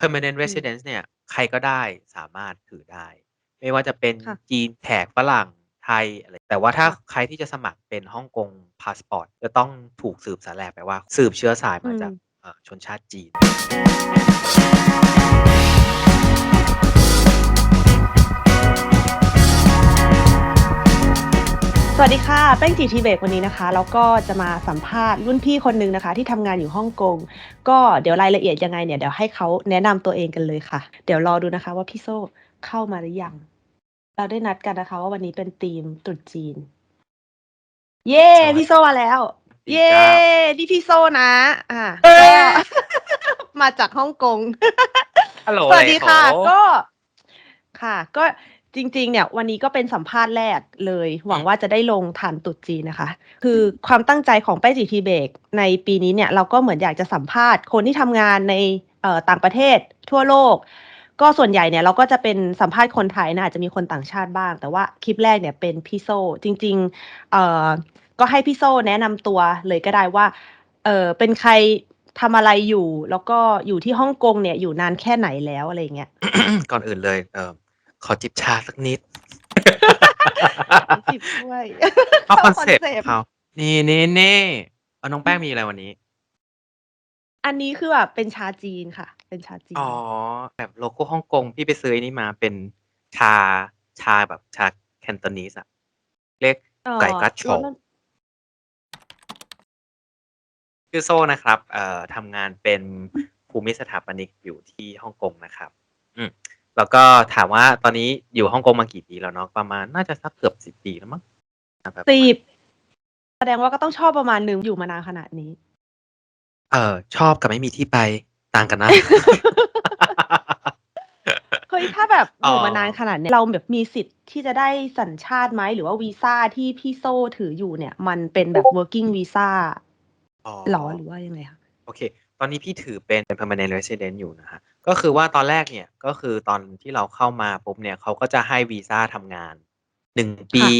permanent อืม residence เนี่ยใครก็ได้สามารถถือได้ ไม่ว่าจะเป็นค่ะ จีนแขกฝรั่งไทยอะไรแต่ว่าถ้าค่ะ ใครที่จะสมัครเป็นฮ่องกงพาสปอร์ตจะต้องถูกสืบสาแหรกไปว่า สืบเชื้อสายอืมาจากม เอ่อชนชาติจีน สวัสดีค่ะแป้งจีทีเบกวันนี้นะคะ แล้วก็จะมาสัมภาษณ์รุ่นพี่คนหนึ่งนะคะ ที่ทำงานอยู่ฮ่องกง ก็เดี๋ยวรายละเอียดยังไงเนี่ยเดี๋ยวให้เขาแนะนำตัวเองกันเลยค่ะ เดี๋ยวรอดูนะคะ ว่าพี่โซ่เข้ามาหรือยัง เราได้นัดกันนะคะ ว่าวันนี้เป็นธีมตรุษจีน เย้สวัสพี่โซ่มาแล้วดีเย้จ้านี่พี่โซ่นะ อ่าเฮ้ก็ยมาจากฮ่องกง ฮัลโหล สวัสดีค่ะเลโหก็ ค่ะ ก็ จริงๆ เนี่ยวันนี้ก็เป็นสัมภาษณ์แรกเลย หวังว่าจะได้ลงทันตรุษจีนนะคะ คือความตั้งใจของแป้งจีทีเบกในปีนี้เนี่ยเราก็เหมือนอยากจะสัมภาษณ์ คนที่ทำงานในเอ่อต่างประเทศทั่วโลก ก็ส่วนใหญ่เนี่ยเราก็จะเป็นสัมภาษณ์คนไทยนะอาจจะมีคนต่างชาติบ้าง แต่ว่าคลิปแรกเนี่ยเป็นพี่โซจริงๆเอ่อก็ให้พี่โซแนะนำตัวเลยก็ได้ว่าเออเป็นใครทำอะไรอยู่ แล้วก็อยู่ที่ฮ่องกงเนี่ยอยู่นานแค่ไหนแล้วอะไรอย่างเงี้ยก่อนอื่นเลยเอ่อ ขอจิบชาสักนิด จิบด้วยเข้าคอนคอนเซปต์เซปต์เขานี่นี่นี่เออน้องแป้งมีอะไรวันนี้ อันนี้คือแบบเป็นชาจีนค่ะ เป็นชาจีน อ๋อ แบบโลโก้ฮ่องกงพี่ไปซื้อไอ้นี่มาเป็นชาชาแบบชา Cantonese อะเรียกเอ่อไก่กัดโฉแล้ววมันชื่อโซ่นะครับ เอ่อทำงานเป็นภูมิสถาปนิกอยู่ที่ฮ่องกงนะครับ อืม แล้วก็ถามว่าตอนนี้อยู่ฮ่องกงมากี่ปีแล้วเนาะประมาณน่าจะสักเกือบ10ปีแล้วมั้งน่าจะประสิมาณบแสดงว่าก็ต้องชอบประมาณหนึ่งอยู่มานานขนาดนี้ เอ่อชอบกับไม่มีที่ไปต่างกันนะเฮ้ยถ้าแบบออ๋อยู่มานานขนาดเนี้ยเราแบบมีสิทธิ์ที่จะได้สัญชาติไหมหรือว่าวีซ่าที่พี่โซ่ถืออยู่เนี่ย มันเป็นแบบ working visa อ๋อหรอหรือว่ายังไงคะโอเค ตอนนี้พี่ถือเป็น permanent resident อยู่นะฮะก็คือว่าตอนแรกเนี่ยก็คือตอนที่เราเข้ามาปุ๊บเนี่ยเขาก็จะให้วีซ่าทำงาน1ปีค่ะ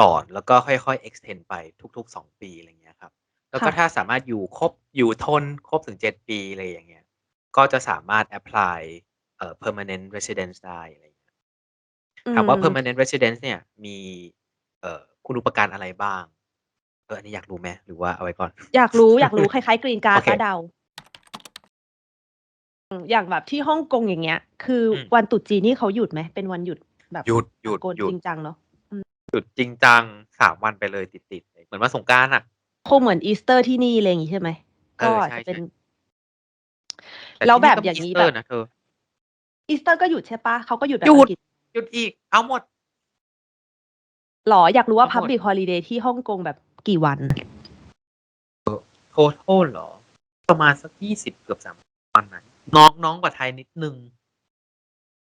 ก่อนแล้วก็ค่อยๆ extend ไปทุกๆ2ปีอะไรเงี้ยครับ แล้วก็ค่ะถ้าสามารถอยู่ครบอยู่ทนครบถึง7ปีอะไรอย่างเงี้ย ก็จะสามารถ apply เอ่อ permanent residence ได้อะไรอย่างเงี้ยอืถามว่าม permanent residence เนี่ยมีเอ่อคุณูปการอะไรบ้าง เอออันนี้อยากรู้ไหมหรือว่าเอาไว้ก่อน?อยากรู้อยากรู้คล้ายๆกรีนการ์โอดเคป้าเดาอืมอย่างแบบที่ฮ่องกงอย่างเงี้ย คืออืมวันตรุษจีนนี่เขาหยุดไหม?เป็นวันหยุดแบบหยุดหสายุดกลหยุจดริงจังเนาะอืมหยุดจริงจัง3วันไปเลยติดๆเลยเหมือนวันสงกรานต์อะคงเหมือนอีสเตอร์ที่นี่อะไรอย่างงี้ใช่ไหม?เอก็ออาจใช่จะเป็นๆแต่แล้วที่แบนี่บก็อมีย่างอีงี้สเตแบอร์บนะเธออีสเตอร์ก็หยุดใช่เปล่า?เขาก็หยุดแบหบยุอัดงกฤษหยุดอีก เอาหมดเหรอ?อยากรู้ว่าเอาหมด Public Holiday ที่ฮ่องกงแบบ กี่วัน? total เหรอ?ประมาณสัก20เกือบ30วันนะน้องน้องกว่าไทยนิดหนึ่ง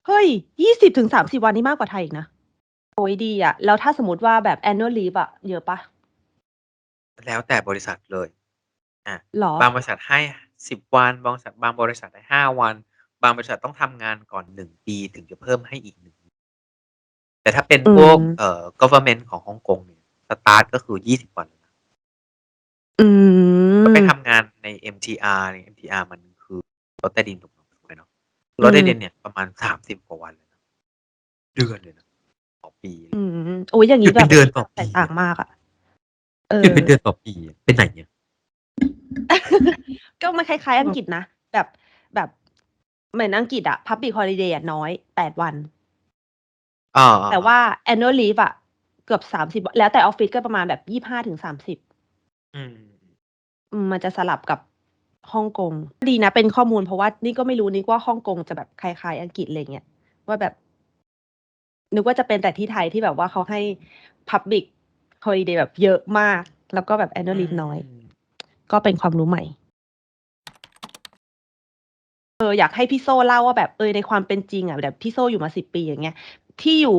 เฮ้ย20-30วันนี่มากกว่าไทยอีกนะโอ๊ยดีอะแล้วถ้าสมมุติว่าแบบ annual leave อะเยอะเปล่า?แล้วแต่บริษัทเลยอาเหรอ?บางบริษัทให้10วัน บางบริษัทบางบริษัทให้5วัน บางบริษัทต้องทำงานก่อน1ปีถึงจะเพิ่มให้อีก1แต่ถ้าเป็นอืพวกมเอ่อ government ของฮ่องกงเนี่ย สตาร์ตก็คือ20วันอืก็ไปมทำงานใน MTR ใน MTR มันคือรถใต้ดินถูกไหมเนาะอืรถใต้ดินมเนี่ยประมาณ30กว่าวันเลยนะเดือนเลยนะต่อปีอืมอุ๊ยอย่างหงยุี้ดแบเป็นบเดือนต่อแตปีกต่าอะงมากอะเอหยุดเป็นอเดือนต่อปีอะไปไหนอะ?ก็มันคล้ายๆอังกฤษนะ แบบแบบเหมือนอังกฤษอะ Public Holiday อะน้อย8วันอาแต่ว่าๆๆ annual leave อะ เกือบ30วแล้วแต่ออฟฟิศก็ประมาณแบบ25-30อืมอืมมันจะสลับกับฮ่องกงดีนะเป็นข้อมูลเพราะว่านี่ก็ไม่รู้นึกว่าฮ่องกงจะแบบคล้ายๆอังกฤษอะไรอย่างเงี้ยว่าแบบ นึกว่าจะเป็นแต่ที่ไทยที่แบบว่าเขาให้ Public Holiday แบบเยอะมาก แล้วก็แบบอื annual leave น้อยมก็เป็นความรู้ใหม่เอออยากให้พี่โซ่เล่าว่าแบบเออในความเป็นจริงอะแบบพี่โซ่อยู่มา10ปีอย่างเงี้ยที่อยู่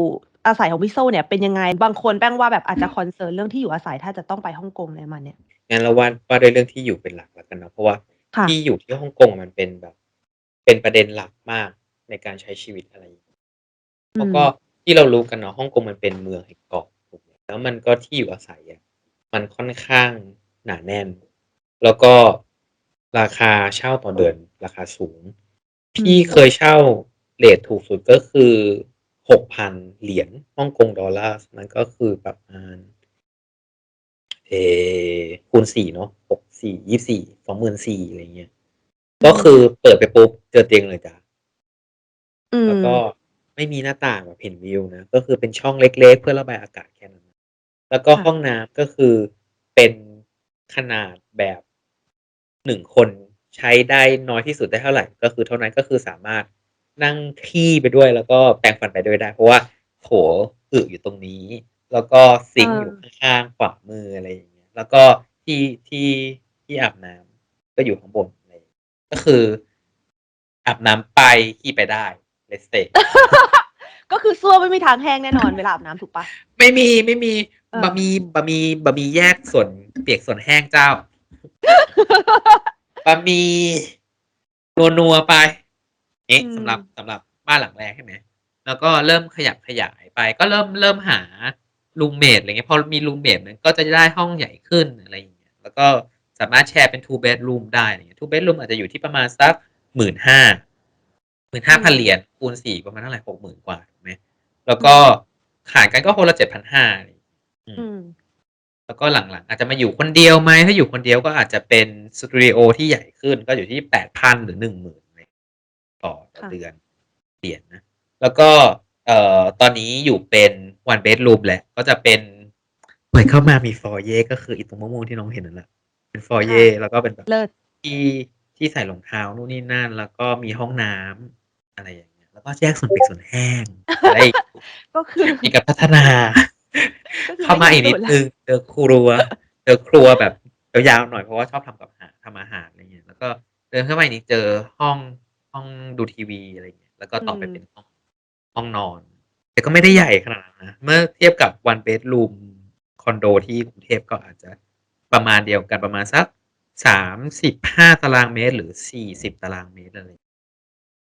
อาศัยของพี่โซ่เนี่ยเป็นยังไง?บางคนแป้งว่าแบบอาจจะคอนเซิร์นเรื่องที่อยู่อาศัยถ้าจะต้องไปฮ่องกงอะไรมาณเนี้ยงั้นเราว่าว่าด้วยเรื่องที่อยู่เป็นหลักแล้วกันเนาะเพราะว่าที่อยู่ที่ฮ่องกงมันเป็นแบบ เป็นประเด็นหลักมากในการใช้ชีวิตอะไรอย่างงี้อืแล้วก็ที่เรารู้กันเนาะฮ่องกงมันเป็นเมืองแห่งเกาะถูกไหมแล้วมันก็ที่อยู่อาศัยอะมันค่อนข้างหนาแน่น แล้วก็ราคาเช่าต่อเดือนราคาสูง พี่เคยเช่าเรทถูกสุดก็คือ 6,000เหรียญฮ่องกงดอลลาร์มันก็คือประมาณเอ่อคูณ4เนาะ6 4 24 24,000อะไรเงี้ยก็คือเปิดไปปุ๊บเจอเตียงเลยจ้ะอืแล้วมก็ไม่มีหน้าต่างแบบเห็นวิวนะ ก็คือเป็นช่องเล็กๆ เพื่อระบายอากาศแค่นั้น แล้วก็ค่ะห้องน้ำก็คือเป็นขนาดแบบ1คนใช้ได้น้อยที่สุดได้เท่าไรก็คือเท่านั้นก็คือสามารถ นั่งขี้ไปด้วยแล้วก็แปรงฟันไปด้วยได้ เพราะว่าโถอึอยู่ตรงนี้ แล้วก็ซิงก์อยู่เออข้างๆขวามืออะไรอย่างเงี้ยแล้วก็ที่ที่ที่อาบน้ำก็อยู่ข้างบนอะไรก็คืออาบน้ำไปขี้ไปได้ Let's say ก็คือส้วมไม่มีทางแห้งแน่นอนเวลาอาบน้ำถูกเปล่า?ไม่มีไม่มีเออบะหมี่บะหมี่บะหมี่แยกส่วนเปียกส่วนแห้งเจ้าบะหมี่นัวๆไป งี้อืสำหรับมสำหรับบ้านหลังแรกใช่ไหมแล้วก็เริ่มขยับขยายไปก็เริ่มเริ่มหารูมเมตอะไรเงี้ยพอมีรูมเมตมันก็จะได้ห้องใหญ่ขึ้นอะไรอย่างเงี้ยแล้วก็สามารถแชร์เป็น2 bedroom ได้อะไรเงี้ย2 bedroom อาจจะอยู่ที่ประมาณสัก15,000อื15,000เหรีมยญคูณ4ประมาณเท่าไร60,000กว่าถูกไหมแล้วก็อืมหารกันก็คนละ7,500อะไรงี้อือืมมแล้วก็หลังๆ อาจจะมาอยู่คนเดียวไหมถ้าอยู่คนเดียวก็อาจจะเป็นสตูดิโอที่ใหญ่ขึ้นก็อยู่ที่8,000หรือ10,000อะไร ต่อต่อค่ะเดือนเหรียญนะ แล้วก็เอ่อตอนนี้อยู่เป็น one bedroom แล้วก็จะเป็นเปิดเข้ามามี foyer ก็คืออีตรงม่วงๆที่น้องเห็นนั่นแหละเป็นค่ะ foyer แล้วก็เป็นแบบเลิศที่ที่ใส่รองเท้านู่นนี่นั่น แล้วก็มีห้องน้ำอะไรอย่างเงี้ยแล้วก็แยกส่วนเปียกส่วนแห้งจะได้ก็คือมีการพัฒนาก็คือเข้าไม่มาใหญ่อีกสุนิดดแล้หนึว่งเจอครัวเจอครัวแบบยาวๆหน่อยเพราะว่าชอบทำกับหาทำอาหารอะไรเงี้ยแล้วก็เดินเข้ามาอีกนิดเจอห้อง ห้องดูทีวีอะไรเงี้ยแล้วก็อืต่อไปมเป็นห้องห้องนอน แต่ก็ไม่ได้ใหญ่ขนาดนั้นนะเมื่อเทียบกับ one bedroom คอนโดที่กรุงเทพก็อาจจะประมาณเดียวกันประมาณสัก35ตารางเมตร หรือ40ตารางเมตรอะไร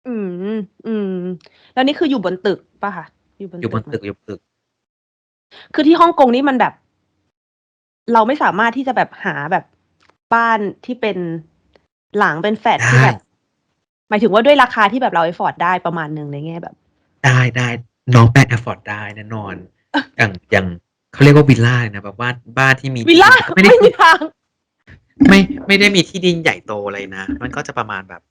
อืม อืม แล้วนี่คืออยู่บนตึกเปล่าคะ?อยู่บนอยู่บตึนกไหม?ตึกอยู่บนตึก คือที่ฮ่องกงนี่มันแบบ เราไม่สามารถที่จะแบบหาแบบบ้านที่เป็นหลังเป็นแฟลตไดที่แบ้บ หมายถึงว่าด้วยราคาที่แบบเรา afford ได้ประมาณหนึ่งในแง่แบบ ได้ๆน้องแปะ afford ได้แน่นอน อย่างอย่างเขาเรียกว่าวิลลาเลยนะแบบบ้านบ้านที่มีวิที่ลลาดินไม่ได้ไม่คือมีทาง ไม่ไม่ได้มีที่ดินใหญ่โตอะไรนะ มันก็จะประมาณแบบ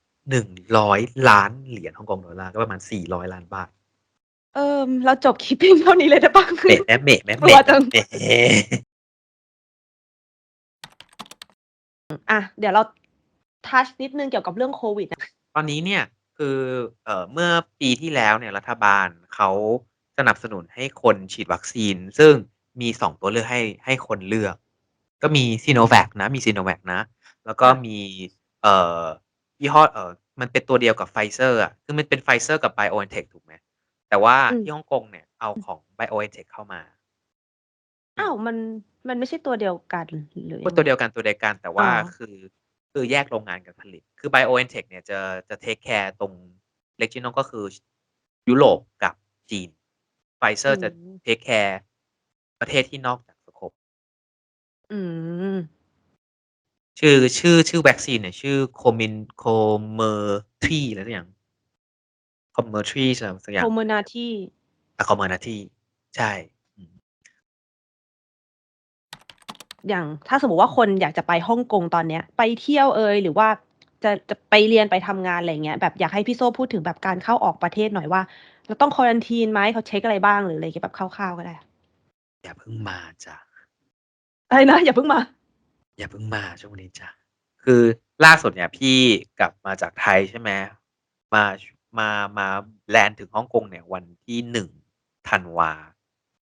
100ล้านเหรียญฮ่องกงดอลลาร์ก็ประมาณ400ล้านบาท เอ่อเราจบคลิปเพียงเท่านี้เลยได้เปล่า?เหมะไหมเหมะไหมกเหลัวมะจังแหมอะเดี๋ยวเราทัชนิดหนึ่งเกี่ยวกับเรื่องโควิดนะ ตอนนี้เนี่ย คือ เอ่อ เมื่อปีที่แล้วเนี่ย รัฐบาลเขาสนับสนุนให้คนฉีดวัคซีน ซึ่งมี 2 ตัวเลือกให้ ให้คนเลือก ก็มี Sinovac นะ มี Sinovac นะ แล้วก็ค่ะมี เอ่อ ยี่ห้อ เอ่อ มันเป็นตัวเดียวกับ Pfizer อะ คือมันเป็น Pfizer กับ BioNTech ถูกไหม แต่ว่าอืที่มฮ่องกงเนี่ย เอาของ BioNTech เข้ามา อือ้าวมมัน มันไม่ใช่ตัวเดียวกัน หรือก็ยังตัวไง?เดียวกัน ตัวเดียวกัน แต่อ๋ว่าอคือ คือแยกโรงงานกันผลิต คือ BioNTech เนี่ยจะจะเทกแคร์ตรง regional ก็คือยุโรปกับจีนอื Pfizer จะมเทกแคร์ประเทศที่นอกจาก scope อืมชื่อชื่อชื่อวัคซีนเนี่ย ชื่อ Comin Comirnaty อะไรสักอย่าง Comirnaty สักสักอย่าง Comirnaty อา Comirnaty ใช่อืมอ ย่างถ้าสมมุติว่าคนอยากจะไปฮ่องกงตอนเนี้ย ไปเที่ยวเอยหรือว่าจะจะไปเรียนไปทำงานอะไรอย่างเงี้ยแบบอยากให้พี่โซ่พูดถึงแบบการเข้าออกประเทศหน่อยว่าเราต้อง quarantine ไหมเขาเช็กอะไรบ้างหรืออะไรอย่างเงี้ยแบบคร่าวๆก็ได้ อย่าเพิ่งมาจ้ะอะไรนะอย่าเพิ่งมา อย่าเพิ่งมาช่วงนี้จ้ะคือล่าสุดเนี่ยพี่กลับมาจากไทยใช่ไหมมาชมามาแลนด์ถึงฮ่องกงเนี่ยวันที่1ธันวา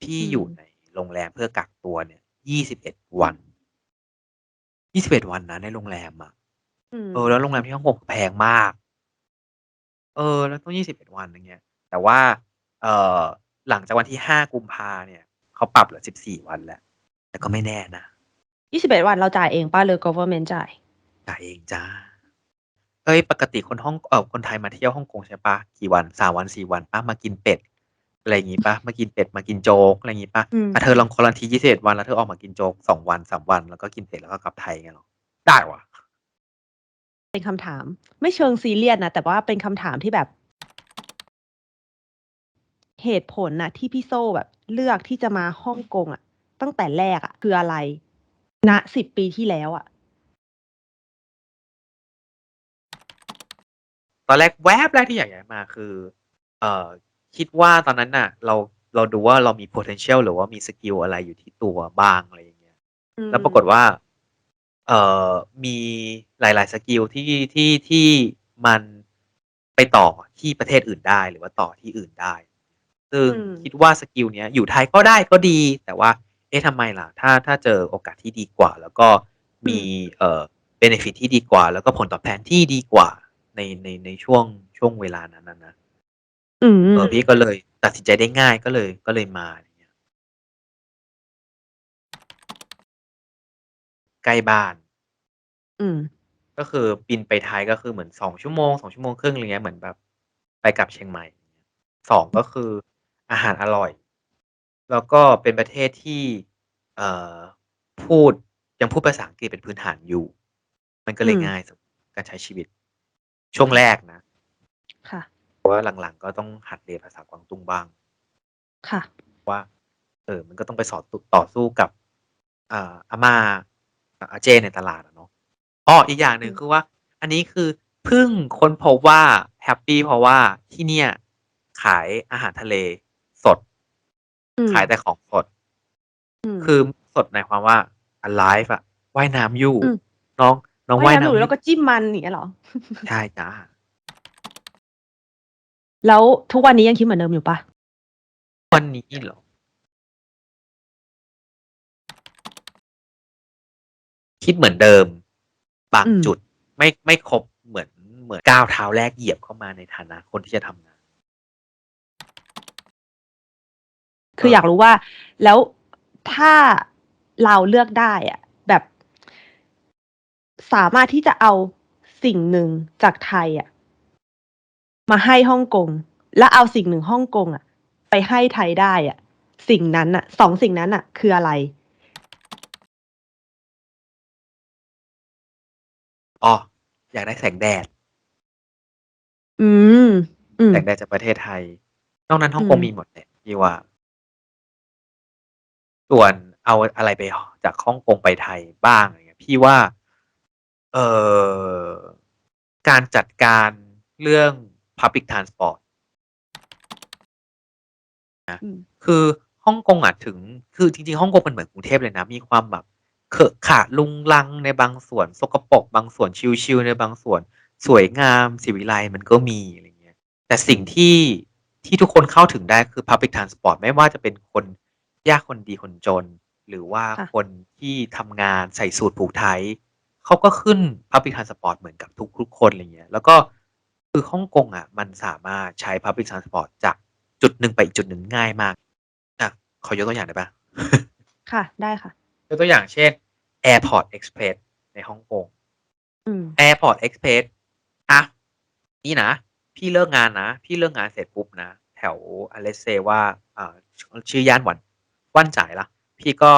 พี่อือยู่มในโรงแรมเพื่อกักตัวเนี่ย 21วัน21วันนะในโรงแรมอะอืมเออแล้วโรงแรมที่ฮ่องกงแพงมาก เออ แล้วต้อง21วันอย่างเงี้ย แต่ว่า เอ่อหลังจากวันที่5กุมภาเนี่ยเขาปรับเหลือ14วันแล้ว แต่ก็ไม่แน่นะ21วันเราจ่ายเองเปล่าหรือ government จ่าย?จ่ายเองจ้ะเฮ้ยปกติคนฮ่องเอ่อคนไทยมาเที่ยวฮ่องกงใช่เปล่ากี่วัน3วัน4วันเปล่ามากินเป็ด อะไรอย่างงี้เปล่ามากินเป็ดมากินโจ๊กอะไรอย่างงี้เปล่าอืม อ่าเธอลอง quarantine 21วันแล้วเธอออกมากินโจ๊ก2วัน3วันแล้วก็กินเป็ดแล้วก็กลับไทยอย่างเงี้ยเหรอ?ได้ว่ะเป็นคำถาม ไม่เชิงซีเรียสนะ แต่ว่าเป็นคำถามที่แบบ เหตุผลน่ะที่พี่โซ่แบบ เลือกที่จะมาฮ่องกงอะตั้งแต่แรกอะคืออะไรณ10ปีที่แล้วอะตอนแรกแวบแรกที่อยากย้ายมาคือ เอ่อ คิดว่าตอนนั้นน่ะ เราเราดูว่าเรามี potential หรือว่ามีสกิลอะไรอยู่ที่ตัวบ้างอะไรอย่างเงี้ยอืแล้วปรากฏมว่า เอ่อมีหลาย ๆ สกิลที่ที่ที่มันไปต่อที่ประเทศอื่นได้หรือว่าต่อที่อื่นได้ ซึ่งอืมคิดว่าสกิลเนี้ยอยู่ไทยก็ได้ก็ดี แต่ว่า เอ๊ะทำไมล่ะ ถ้าถ้าเจอโอกาสที่ดีกว่า แล้วก็อืมีมเอ่อเบเนฟิตที่ดีกว่า แล้วก็ผลตอบแทนที่ดีกว่าในในในช่วงช่วงเวลานั้นน่ะ นะอืเออมพี่ก็เลยตัดสินใจได้ง่ายก็เลย ก็เลยมาอย่างเงี้ย ใกล้บ้าน อืม ก็คือบินไปไทย ก็คือเหมือน 2 ชั่วโมง 2 ชั่วโมงครึ่ง อะไรเงี้ย เหมือนแบบไปกลับเชียงใหม่ 2 ก็คืออาหารอร่อย แล้วก็เป็นประเทศที่ เอ่อ พูด ยังพูดภาษาอังกฤษเป็นพื้นฐานอยู่ มันก็อืเลยม ง่ายสำหรับการใช้ชีวิต ช่วงแรกนะ ค่ะเพ ราะว่าหลังๆ ก็ต้องหัดเรียนภาษากวางตุ้งบ้าง ค่ะ ว่า เอ่อมันก็ต้องไปสอดตุต่อสู้กับอ่าอาม่าอาอาเจ้ในตลาดอะเนาะอ้ออีกอย่างหอนึ่ืงมคือว่า อันนี้คือเพิ่งค้นพบว่าแฮปปีเพราะว่าที่เนี่ย ขายอาหารทะเลสดอืขายมแต่ของสดอืมคือสดหมายความว่า alive อะว่ายน้ำอยู่อืมน้องน้องว่าว่ายยน้ำอยู่น้ำอแล้ยู่วก็จิ้มมันอย่างเงี้ยเหรอ?ใช่จ้ะ แล้วทุกวันนี้ยังคิดเหมือนเดิมอยู่เปล่า?วันนี้เหรอ?คิดเหมือนเดิม บาอืงมจุดไม่ไม่ครบเหมือนเหมือนก้าวเท้าแรกเหยียบเข้ามาในฐานะคนที่จะทำงานคเอืออยาอกรู้ว่า แล้วถ้าเราเลือกได้อะแบบ สามารถที่จะเอาสิ่งหนึ่งจากไทยอะ มาให้ฮ่องกง แล้วเอาสิ่งหนึ่งฮ่องกงอะไปให้ไทยได้อะสิ่งนั้นน่ะ2สิ่งนั้นน่ะคืออะไร?อ้ออยากได้แสงแดด อืม อืม แสงแดดจากประเทศไทย นอกนั้นฮ่อืองกงมมีหมดแหละพี่ว่า ส่วนเอาอะไรไปหจากฮ่องกงไปไทยบ้างอย่างเงี้ยพี่ว่า เอ่อ การจัดการเรื่อง Public Transport นะอืมคือฮ่องกงอะถึง คือจริงๆฮ่องกงมันเหมือนกรุงเทพเลยนะ มีความแบบเขอะขะรุงรังในบางส่วน สกปรกบางส่วนชิลๆในบางส่วน สวยงามศิวิไลซ์มันก็มีอะไรเงี้ย แต่อืสิ่งมที่ที่ทุกคนเข้าถึงได้คือ Public Transport ไม่ว่าจะเป็นคนยากคนดีคนจน หรือว่าค่ะคนที่ทำงานใส่สูทผูกไทเขาก็ขึ้น Public Transport เหมือนกับทุกๆคนอะไรเงี้ย แล้วก็ คือฮ่องกงอะมันสามารถใช้ Public Transport จากจุดหนึ่งไปอีกจุดหนึ่งง่ายมากอะขอยกตัวอย่างได้เปล่า?ค่ะ ได้ค่ะ ยกตัวอย่างเช่น Airport Express ในฮ่องกงอืม Airport Express อะนี่นะ พี่เลิกงานนะ พี่เลิกงานเสร็จปุ๊บนะ แถวอ่า let's say ว่าอ่าชชื่อย่านหวันว่านจ๋ายล่ะพี่ก็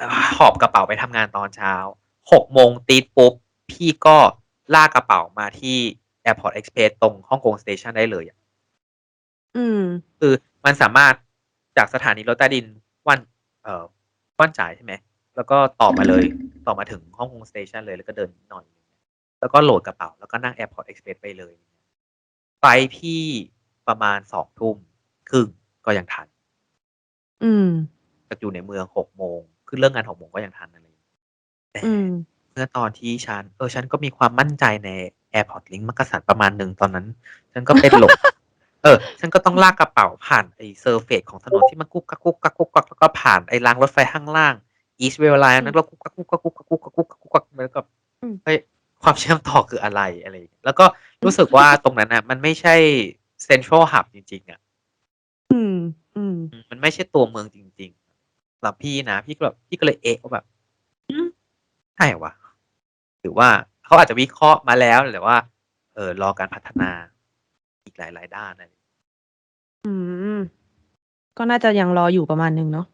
อ่าหอบกระเป๋าไปทำงานตอนเช้า6โมงตี๊ดปุ๊บ พี่ก็ลากกระเป๋ามาที่ Airport Express ตรงฮ่องกงสเตชันได้เลยอะอืม คือมันสามารถจากสถานีรถใต้ดินว่านเอ่อว่านจ๋ายใช่ไหม แล้วก็ต่อมาเลย ต่อมาถึงฮ่องกงสเตชันเลยแล้วก็เดินนิดหน่อย แล้วก็โหลดกระเป๋า แล้วก็นั่ง Airport Express ไปเลยไฟลต์พี่ประมาณ20:30ก็ยังทัน อืมแต่อยู่ในเมือง6โมงคือเลิกงาน6โมงก็ยังทันอะไรงี้แต่อืม เมื่อตอนที่ฉัน เออฉันก็มีความมั่นใจใน Airport Link มักกะสันประมาณหนึ่งตอนนั้น ฉันก็ไปหลบ เออ ฉันก็ต้องลากกระเป๋าผ่านไอ้เซอร์เฟซของถนนที่มันกุ๊กกักๆๆแล้วก็ผ่านไอ้รางรถไฟข้างล่าง East Rail Line อืนั้นก็กุ๊กกักๆๆๆๆๆแล้วก็อืมเฮ้ยความเชื่อมต่อคืออะไรอะไรอย่างเงี้ยแล้วก็รู้สึกว่าตรงนั้นน่ะ มันไม่ใช่ Central Hub จริง ๆ อะ อืม อืม มันไม่ใช่ตัวเมืองจริงๆสำหรับพี่นะ พี่ก็แบบพี่ก็เลยเอะว่าแบบใช่วะหรือว่า เขาอาจจะวิเคราะห์มาแล้วแต่ว่า เอ่อรอการพัฒนาอีกหลาย ๆ ด้านอะไรอืม ก็น่าจะยังรออยู่ประมาณหนึ่งเนาะ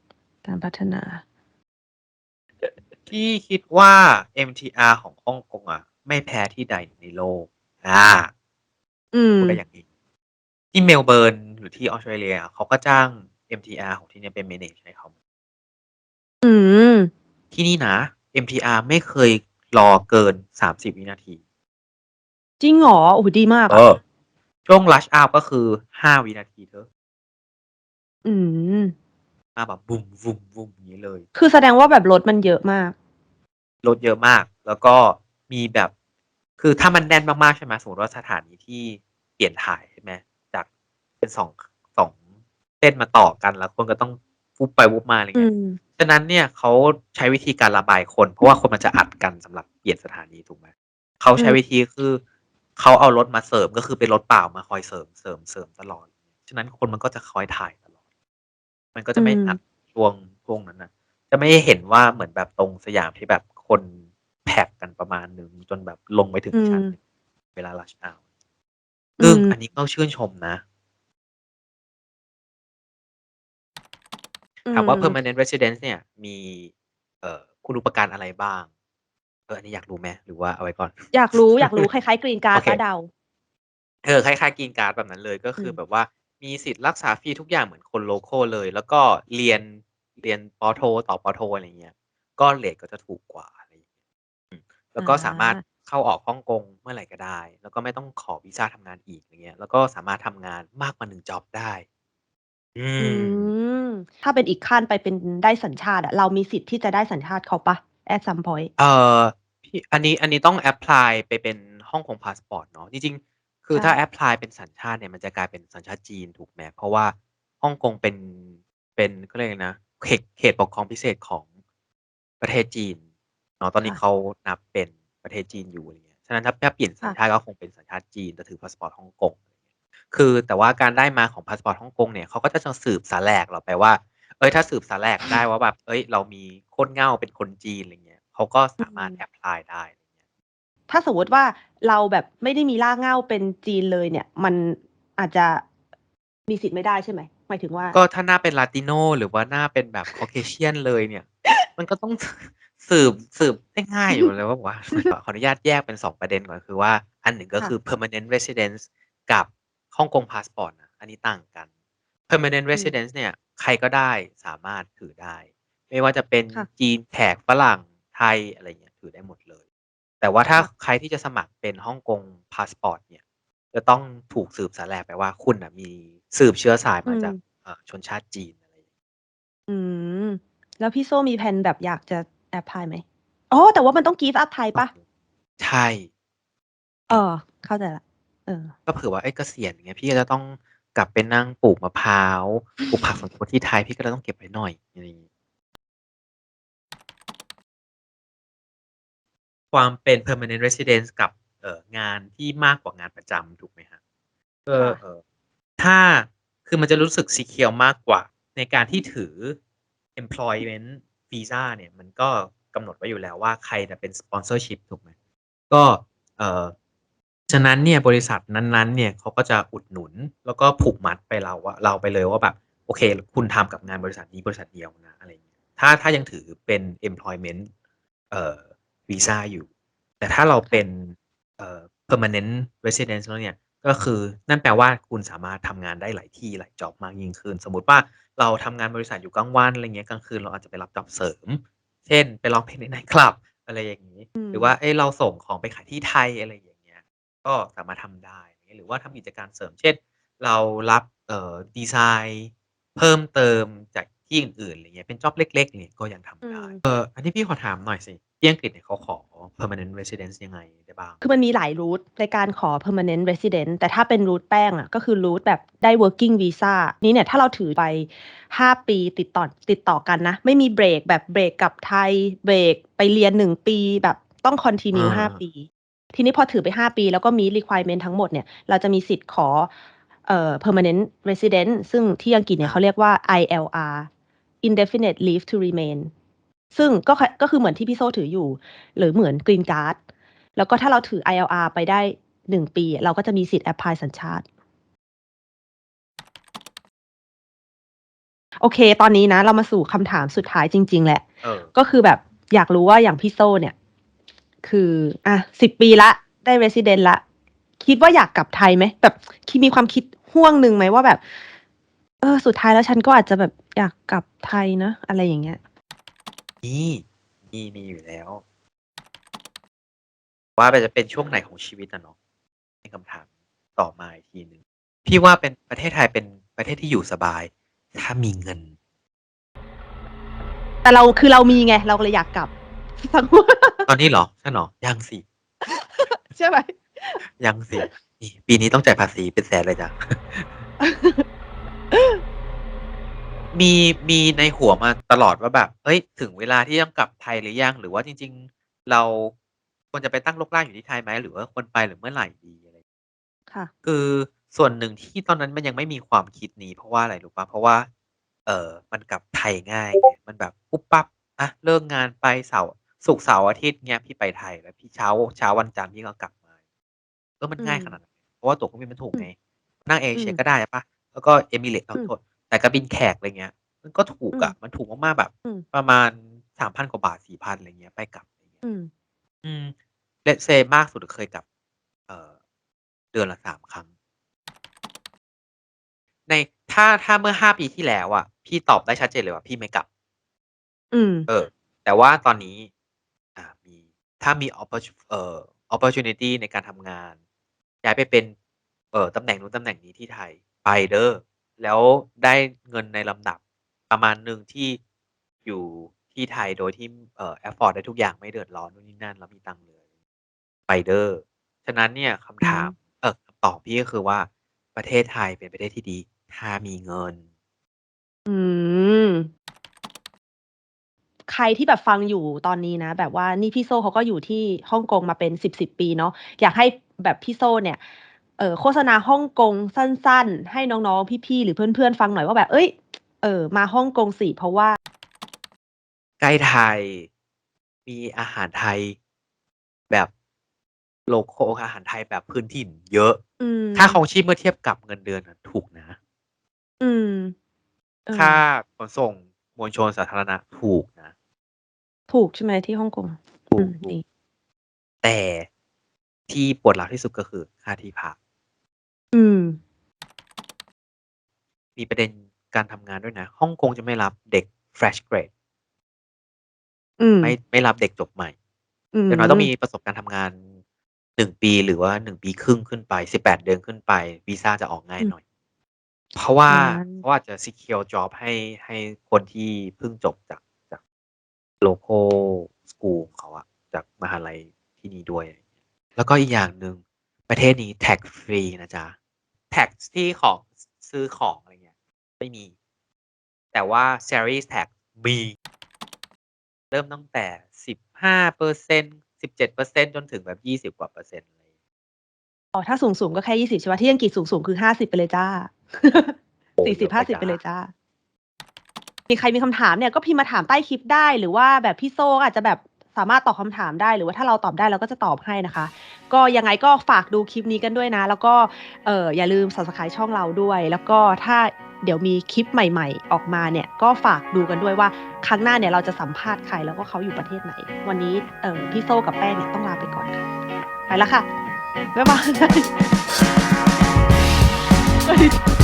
การพัฒนาพี่คิดว่า MTR ของฮ่องกงอะไม่แพ้ที่ใดในโลก อ่าอืมพูดได้อย่างนี้ ที่เมลเบิร์นหรือที่ออสเตรเลียเขาก็จ้าง MTR ของที่เนี่ยเป็น manage ให้เขาอืม ที่นี่นะ MTR ไม่เคย รอเกิน30วินาที จริงเหรอโอ้โหดีมากเออะอ ช่วง rush hour ก็คือ5วินาทีเธออืม มาแบบบุ่มบุ่มบุ่มอย่างนี้เลย คือแสดงว่าแบบรถมันเยอะมาก รถเยอะมาก แล้วก็มีแบบ คือถ้ามันแน่นมาก ๆ ใช่ไหมสมมติว่าสถานีที่เปลี่ยนถ่ายใช่ไหมจากเป็นสองสองเส้นมาต่อกันแล้วคนก็ต้อง วุบไปวุบมาอะไรอืเงี้ยมฉะนั้นเนี่ยเขาใช้วิธีการระบายคน เพราะว่าคนมันจะอัดกันสำหรับเปลี่ยนสถานีถูกไหมเขาใช้อืมวิธีคือเขาเอารถมาเสริมก็คือเป็นรถเปล่ามาคอยเสริมเสริมเสริมตลอด ฉะนั้นคนมันก็จะคอยถ่ายตลอด มันก็จะไม่อัดช่วงช่วงนั้นนะจะไม่เห็นว่าเหมือนแบบตรงสยามที่แบบคนแพ็กกันประมาณหนึ่งจนแบบลงไปถึงชั้นหนึ่งเวลาลัชเอาซึ่งอันนี้ก็ชื่นชมนะ ถามว่าอื permanent residence เนี่ย มีเอ่อคุณอุปการอะไรบ้างเอออันนี้อยากรู้ไหมหรือว่าเอาไว้ก่อน อยากรู้อยากรู้คล้ายๆกรีนการ์ดโอเคป้าเดาเออคล้ายๆกินการ์ดแบบนั้นเลยก็คืออมแบบว่ามีสิทธิ์รักษาฟรีทุกอย่างเหมือนคนโลโก้เลย แล้วก็เรียนเรียนปอโท ต่อปอโทอะไรเงี้ยก็เรทก็จะถูกกว่าอะไรอย่างเงี้ยอืมแล้วก็สามารถเข้าออกฮ่องกงเมื่อไหร่ก็ได้ แล้วก็ไม่ต้องขอวีซ่าทำงานอีกอะไรเงี้ย แล้วก็สามารถทำงานมากกว่าหนึ่งจ็อบได้ อือืม ม ถ้าเป็นอีกขั้นไปเป็นได้สัญชาติอะ เรามีสิทธิ์ที่จะได้สัญชาติเขาปะ at some point เอ่อ พี่ อันนี้ อันนี้ต้อง แอพพลาย ไปเป็นฮ่องกงพาสปอร์ตเนาะ จริง ๆ คือใช่ถ้า แอพพลาย เป็นสัญชาติเนี่ย มันจะกลายเป็นสัญชาติจีน ถูกไหม เพราะว่าฮ่องกงเป็น เป็นก็เรียกอะไรนะ เขต เขตปกครองพิเศษของประเทศจีนเนาะ ตอนนี้ค่ะเขานับเป็นประเทศจีนอยู่ อะไรเงี้ย ฉะนั้นถ้า ถ้าเปลี่ยนสัญค่ะ ชาติ ก็คงเป็นสัญชาติจีน แต่ถือพาสปอร์ตฮ่องกงอะไรเงี้ย คือแต่ว่าการได้มาของพาสปอร์ตฮ่องกงเนี่ยเขาก็จะสืบสาแหลกเราไปว่า เอ้ยถ้าสืบสาแหลกได้ว่าแบบเอ้ย เรามีโคนเหง่าเป็นคนจีนอะไรเงี้ยเขาก็สามารถอืมแอพพลายได้อะไรเงี้ยถ้าสมมติว่าเราแบบไม่ได้มีรากเหง้าเป็นจีนเลยเนี่ย มันอาจจะมีสิทธิ์ไม่ได้ใช่ไหมหมายถึงว่า ก็ถ้าหน้าเป็นลาติโนหรือว่าหน้าเป็นแบบคอเคเชียนเลยเนี่ย มันก็ต้องสืบสืบได้ง่ายอยู่เลยว่าว่าขออนุญาตแยกเป็นสองประเด็นก่อนคือว่า อันหนึ่งก็ค่ะคือ permanent residence กับ ฮ่องกงพาสปอร์ตนะอันนี้ต่างกัน permanent อืม residence เนี่ย ใครก็ได้สามารถถือได้ ไม่ว่าจะเป็นค่ะ จีนแขกฝรั่งไทยอะไรเงี้ยถือได้หมดเลย แต่ว่าถ้าค่ะใครที่จะสมัครเป็นฮ่องกงพาสปอร์ตเนี่ย จะต้องถูกสืบสาแหลกไปว่าคุณนะมีสืบเชื้อสายมาจากอืมเอ่อชนชาติจีนอะไรอย่างเงี้ย อืม แล้วพี่โซ่มีแผนแบบอยากจะแอพพลายไหมอ๋อแต่ว่ามันต้องกีฟอัพไทยปะใช่ เออ เข้าใจละ เออ ก็เผื่อว่าไอ้เกษียณอย่างเงี้ยพี่ก็จะต้องกลับไปนั่งปลูกมะพร้าวปลูกผักสวนครัวที่ไทยพี่ก็จะต้องเก็บไว้หน่อยอะไรอย่างงี้ความเป็น permanent residence กับเอ่องานที่มากกว่างานประจำถูกไหมฮะเออค่ะเออถ้าคือมันจะรู้สึกสีเขียวมากกว่า ในการที่ถือ employment visa เนี่ย มันก็กำหนดไว้อยู่แล้วว่าใครจะเป็น sponsorship ถูกไหมก็เออ ฉะนั้นเนี่ยบริษัทนั้นๆเนี่ยเขาก็จะอุดหนุน แล้วก็ผูกมัดไปเราว่าเราไปเลยว่าแบบโอเค คุณทำกับงานบริษัทนี้บริษัทเดียวนะอะไรอย่างเงี้ยถ้าถ้ายังถือเป็น employment เอ่อวีซ่าอยู่ แต่ถ้าเราเป็นเอ่อ permanent residence แล้วเนี่ยก็คือนั่นแปลว่าคุณสามารถทำงานได้หลายที่หลายจ็อบมากยิ่งขึ้น สมมุติว่าเราทำงานบริษัทอยู่กลางวันอะไรเงี้ยกลางคืนเราอาจจะไปรับจ็อบเสริม เช่น ไปร้องเพลงในไนท์คลับ อะไรอย่างนี้อืมหรือว่าเอ้ยเราส่งของไปขายที่ไทยอะไรอย่างเงี้ย ก็สามารถทำได้ หรือว่าทำกิจการเสริม เช่น เรารับเอ่อดีไซน์เพิ่มเติมจากที่อื่นๆอะไรเงี้ยเป็นจ็อบเล็กๆเนี่ยก็ยังทำได้อืมเอออันนี้พี่ขอถามหน่อยสิที่อังกฤษเนี่ยเขาขอ permanent residence ยังไงได้บ้าง คือมันมีหลายรูทในการขอ permanent resident แต่ถ้าเป็นรูทแป้งอะก็คือรูทแบบได้ working visa นี้เนี่ยถ้าเราถือไป 5 ปีติดต่อติดต่อกันนะ ไม่มีเบรกแบบเบรกกลับไทยเบรกไปเรียน 1 ปีแบบต้อง continue อ่า5ปี ทีนี้พอถือไป 5 ปี แล้วก็มี requirement ทั้งหมดเนี่ย เราจะมีสิทธิ์ขอเอ่อ permanent resident ซึ่งที่อังกฤษเนี่ยเขาเรียกว่า ILR indefinite leave to remain ซึ่งก็คก็คือเหมือนที่พี่โซถืออยู่ หรือเหมือน green card แล้วก็ถ้าเราถือ ILR ไปได้หนึ่งปี เราก็จะมีสิทธิ์ apply สัญชาติ โอเค ตอนนี้นะ เรามาสู่คำถามสุดท้ายจริง ๆ แหละ เออ ก็คือแบบอยากรู้ว่าอย่างพี่โซเนี่ย คืออะสิบปีละได้ resident ละ คิดว่าอยากกลับไทยไหมแบบคิดมีความคิดห่วงหนึ่งไหมว่าแบบ เออ สุดท้ายแล้วฉันก็อาจจะแบบอยากกลับไทยนะ อะไรอย่างเงี้ยนี่มีมีอยู่แล้ว ว่ามันจะเป็นช่วงไหนของชีวิตนะเนาะเป็นคำถามต่อมาอีกทีหนึ่งพี่ว่าเป็นประเทศไทยเป็นประเทศที่อยู่สบาย ถ้ามีเงิน แต่เราคือเรามีไง เราก็เลยอยากกลับสัก ตอนนี้เหรอใช่เหรอยังสิ ใช่ไหมยังสินี่ปีนี้ต้องจ่ายภาษีเป็นแสนเลยจ้ะ มีมีในหัวมาตลอดว่าแบบ เอ้ย ถึงเวลาที่ต้องกลับไทยหรือยัง หรือว่าจริง ๆ เราควรจะไปตั้งรกรากอยู่ที่ไทยไหมหรือว่าควรไปหรือเมื่อไหร่ดีอะไร ค่ะ คือส่วนหนึ่งที่ตอนนั้นมันยังไม่มีความคิดนี้ เพราะว่าอะไรรู้ปะเพราะว่า เออมันกลับไทยง่ายไงมันแบบปุ๊บปั๊บอะเลิกงานไปเสาร์ ศุกร์เสาร์อาทิตย์เงี้ยพี่ไปไทยแล้วพี่เช้าเช้าวันจันทร์พี่ก็กลับมาเออมันง่ายอืมขนาดนั้นเพราะว่าตั๋วเครื่องบินมันถูกอืมไงนั่งเอเชียอืมก็ได้ปะแล้วก็เอมิเรตเอาอืมโทษแต่การบินแขกอะไรเงี้ย มันก็ถูกอะ มันถูกมากๆแบบอืมประมาณสามพันกว่าบาทสี่พันอะไรเงี้ยไปกลับอะไรเงี้ยอืมอืมเลทเซมากสุดเคยกลับ เอ่อ เดือนละสามครั้ง ในถ้าถ้าเมื่อห้าปีที่แล้วอะ พี่ตอบได้ชัดเจนเลยว่าพี่ไม่กลับ อืม เออ แต่ว่าตอนนี้ อ่า มี ถ้ามี oppor- เอ่อ opportunity ในการทำงาน ย้ายไปเป็น เอ่อ ตำแหน่งนู้นตำแหน่งนี้ที่ไทย ไปเด้อ แล้วได้เงินในลำดับประมาณหนึ่งที่อยู่ที่ไทย โดยที่ เอ่อ afford ได้ทุกอย่าง ไม่เดือดร้อนนู่นนี่นั่น แล้วมีตังค์เหลือ ไปเด้อ ฉะนั้นเนี่ยคำถามเออคำตอบพี่ก็คือว่า ประเทศไทยเป็นประเทศที่ดี ถ้ามีเงิน อืม ใครที่แบบฟังอยู่ตอนนี้นะ แบบว่านี่พี่โซเขาก็อยู่ที่ฮ่องกงมาเป็นสิบสิบปีเนาะอยากให้แบบพี่โซเนี่ยเออโฆษณาฮ่องกงสั้นๆ ให้น้องๆ พี่ๆ หรือเพื่อนๆ ฟังหน่อยว่าแบบ เอ้ย เออ มาฮ่องกงสิเพราะว่า ใกล้ไทย มีอาหารไทย แบบโลโคอาหารไทยแบบพื้นถิ่นเยอะอืมค่าของชีพเมื่อเทียบกับเงินเดือนน่ะถูกนะ อืมเออค่าขนส่งมวลชนสาธารณะถูกนะ ถูกใช่ไหมที่ฮ่องกงถูอืกมถูดีกแต่ที่ปวดร้าวที่สุดก็คือค่าที่พัก อืม มีประเด็นการทำงานด้วยนะฮ่องกงจะไม่รับเด็ก fresh grade อืมไม่ไม่รับเด็กจบใหม่อืมอย่างน้อยต้องมีประสบการณ์ทำงานหนึ่งปีหรือว่าหนึ่งปีครึ่งขึ้นไปสิบแปดเดือนขึ้นไปวีซ่าจะออกง่ายหน่อย เพราะว่าอ่าเพราะว่าจะ secure job ให้ให้คนที่เพิ่งจบจาก จาก local school ของเขาอะจากมหาลัยที่นี่ด้วย แล้วก็อีกอย่างหนึ่งประเทศนี้ tax free นะจ๊ะ tax ที่ของซื้อของอะไรเงี้ยไม่มี แต่ว่า salary tax มี เริ่มตั้งแต่สิบห้าเปอร์เซ็นสิบเจ็ดเปอร์เซ็นจนถึงแบบยี่สิบกว่าเปอร์เซ็นต์เลยอ๋อ ถ้าสูงสูงๆก็แค่ยี่สิบใช่ไหมที่อังกฤษสูงสูงๆคือห้าสิบไปเลยจ้าสี่สิบห้าสิบไปเลยจ้า มีใครมีคำถามเนี่ยก็พิมพ์มาถามใต้คลิปได้ หรือว่าแบบพี่โซอาจจะแบบสามารถตอบคำถามได้หรือว่าถ้าเราตอบได้เราก็จะตอบให้นะคะ ก็ยังไงก็ฝากดูคลิปนี้กันด้วยนะ แล้วก็เอออย่าลืม subscribe ช่องเราด้วย แล้วก็ถ้าเดี๋ยวมีคลิปใหม่ ๆ ออกมาเนี่ยก็ฝากดูกันด้วยว่าครั้งหน้าเนี่ยเราจะสัมภาษณ์ใครแล้วก็เขาอยู่ประเทศไหน วันนี้เออพี่โซกับแป้งเนี่ยต้องลาไปก่อนค่ะไปแล้วค่ะบ๊ายบาย